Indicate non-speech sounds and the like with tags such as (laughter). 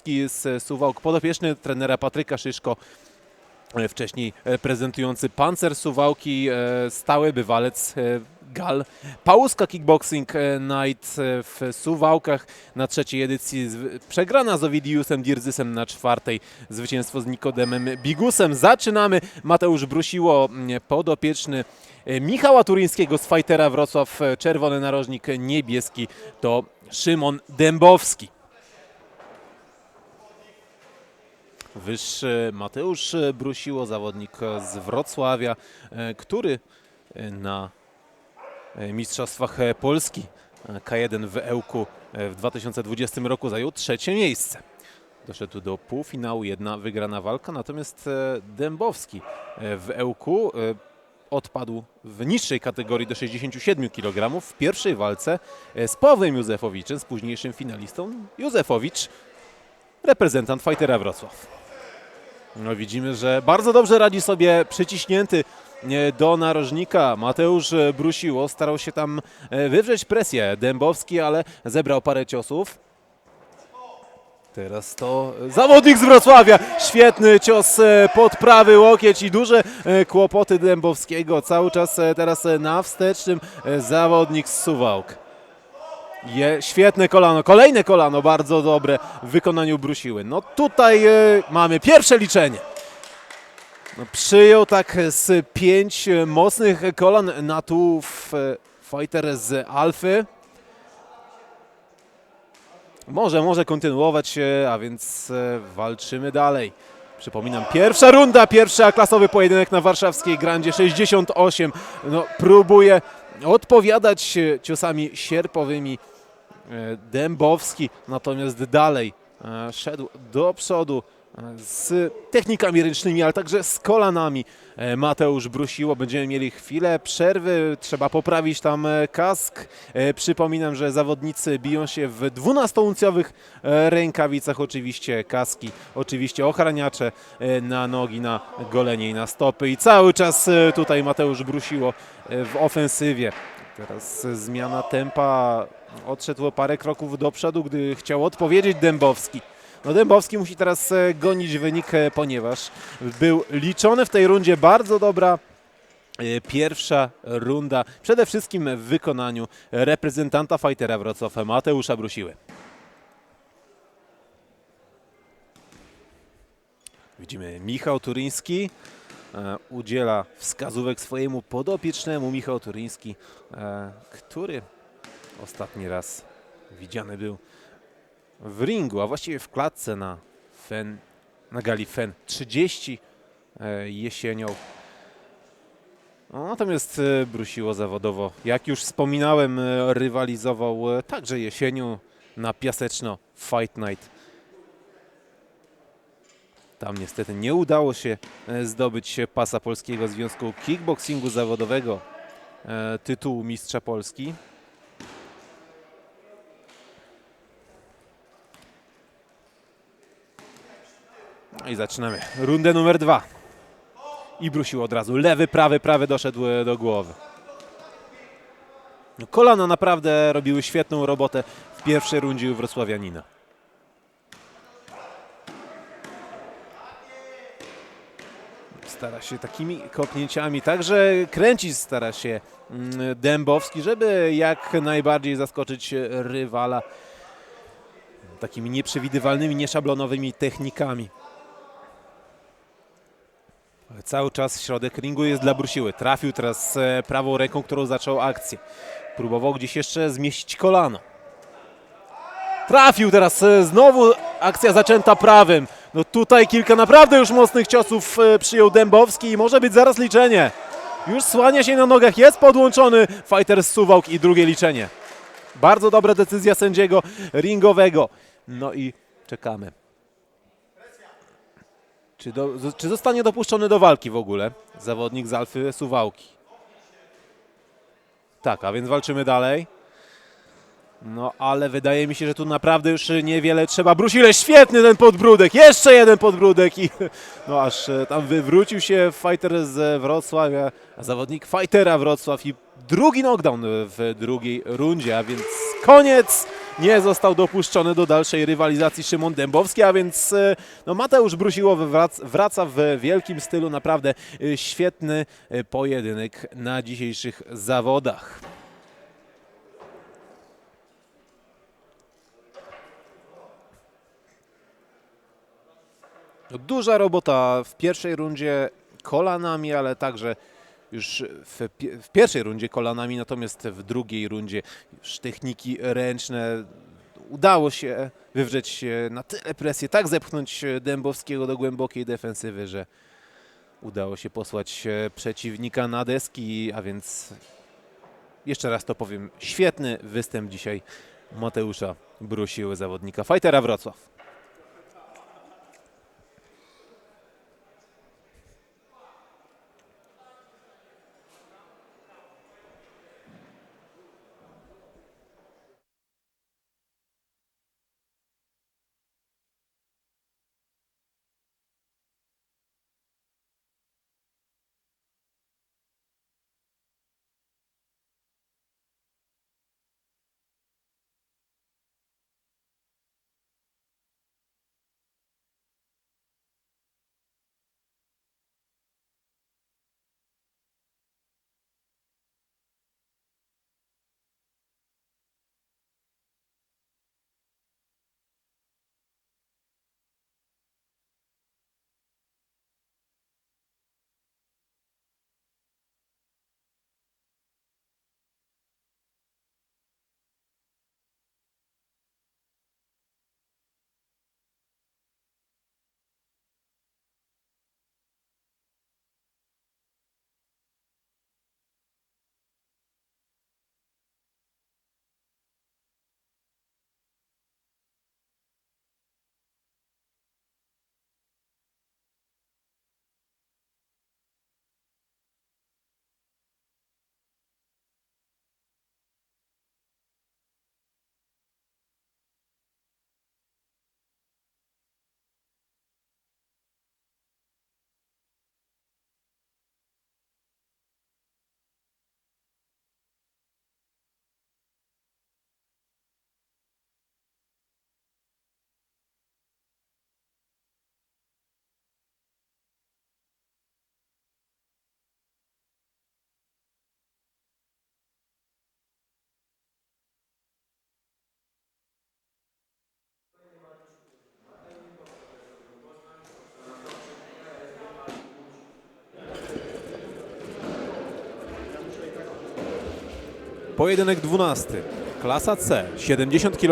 Dębowski z Suwałk, podopieczny trenera Patryka Szyszko, e, wcześniej reprezentujący Pancer Suwałki, e, stały bywalec e, Gal. Pałuska Kickboxing e, Night e, w Suwałkach na trzeciej edycji przegrana z Ovidiusem Dirzysem na czwartej, zwycięstwo z Nikodemem Bigusem. Zaczynamy. Mateusz Brusiło, podopieczny e, Michała Turyńskiego z Fightera Wrocław, e, czerwony narożnik, e, niebieski to Szymon Dębowski. Wyższy Mateusz Brusiło, zawodnik z Wrocławia, e, który e, na e, Mistrzostwach Polski e, K1 w Ełku w 2020 roku zajął trzecie miejsce. Doszedł do półfinału, jedna wygrana walka, natomiast Dębowski w Ełku odpadł w niższej kategorii do 67 kg w pierwszej walce z Pawłem Józefowiczem, z późniejszym finalistą. Józefowicz, reprezentant Fightera Wrocław. No widzimy, że bardzo dobrze radzi sobie przyciśnięty e, do narożnika Mateusz e, Brusiło. Starał się tam e, wywrzeć presję Dębowski, ale zebrał parę ciosów. Teraz to zawodnik z Wrocławia. Świetny cios pod prawy łokieć i duże kłopoty Dębowskiego. Cały czas teraz na wstecznym zawodnik z Suwałk. Je, świetne kolano, kolejne kolano, bardzo dobre w wykonaniu Brusiły. No tutaj e, mamy pierwsze liczenie. No, przyjął tak z pięć mocnych kolan na tu w, e, fighter z Alfy. Może, może kontynuować, a więc e, walczymy dalej. Przypominam, pierwsza runda, pierwszy klasowy pojedynek na warszawskiej Grandzie 68. No, próbuje odpowiadać ciosami sierpowymi e, Dębowski, natomiast dalej e, szedł do przodu z technikami ręcznymi, ale także z kolanami. E, Mateusz Brusiło, będziemy mieli chwilę przerwy, trzeba poprawić tam e, kask. E, Przypominam, że zawodnicy biją się w 12-uncjowych e, rękawicach, oczywiście kaski, oczywiście ochraniacze na nogi, na golenie i na stopy i cały czas tutaj Mateusz Brusiło w ofensywie. Teraz zmiana tempa, odszedł o parę kroków do przodu, gdy chciał odpowiedzieć Dębowski. No Dębowski musi teraz e, gonić wynik, e, ponieważ był liczony w tej rundzie. Bardzo dobra e, pierwsza runda, przede wszystkim w wykonaniu reprezentanta fightera Wrocław Mateusza Brusiły. Widzimy Michał Turyński udziela wskazówek swojemu podopiecznemu. Michał Turyński, który ostatni raz widziany był w ringu, a właściwie w klatce na FEN, na gali FEN 30 e, jesienią. No, Natomiast e, Brusiło zawodowo, jak już wspominałem, e, rywalizował także jesienią na Piaseczno Fight Night. Tam niestety nie udało się zdobyć pasa Polskiego Związku Kickboxingu Zawodowego, tytułu Mistrza Polski. I zaczynamy rundę numer dwa. I brusił od razu. Lewy, prawy, prawy doszedł e, do głowy. No, Kolana naprawdę robiły świetną robotę w pierwszej rundzie u Wrocławianina. Stara się takimi kopnięciami, także kręcić stara się mm, Dębowski, żeby jak najbardziej zaskoczyć rywala takimi nieprzewidywalnymi, nieszablonowymi technikami. Cały czas środek ringu jest dla Brusiły. Trafił teraz e, prawą ręką, którą zaczął akcję. Próbował gdzieś jeszcze zmieścić kolano. Trafił teraz e, znowu akcja zaczęta prawym. No tutaj kilka naprawdę już mocnych ciosów e, przyjął Dębowski i może być zaraz liczenie. Już słania się na nogach, jest podłączony fighter z Suwałk i drugie liczenie. Bardzo dobra decyzja sędziego ringowego. No i czekamy. Czy, do, czy zostanie dopuszczony do walki w ogóle zawodnik z Alfy Suwałki? Tak, a więc walczymy dalej. No ale wydaje mi się, że tu naprawdę już niewiele trzeba. Brusile, świetny ten podbródek, jeszcze jeden podbródek i (laughs) no aż e, tam wywrócił się fighter z Wrocławia, zawodnik fightera Wrocław i drugi knockdown w drugiej rundzie, a więc koniec nie został dopuszczony do dalszej rywalizacji Szymon Dębowski, a więc e, no, Mateusz Brusiłowy wrac, wraca w wielkim stylu. Naprawdę e, świetny e, pojedynek na dzisiejszych zawodach. No, Duża robota w pierwszej rundzie kolanami, ale także już w, w pierwszej rundzie kolanami, natomiast w drugiej rundzie już techniki ręczne. Udało się wywrzeć na tyle presję, tak zepchnąć Dębowskiego do głębokiej defensywy, że udało się posłać e, przeciwnika na deski, a więc jeszcze raz to powiem, świetny występ dzisiaj Mateusza Brusiły, zawodnika Fightera Wrocław. Pojedynek 12. Klasa C, 70 kg.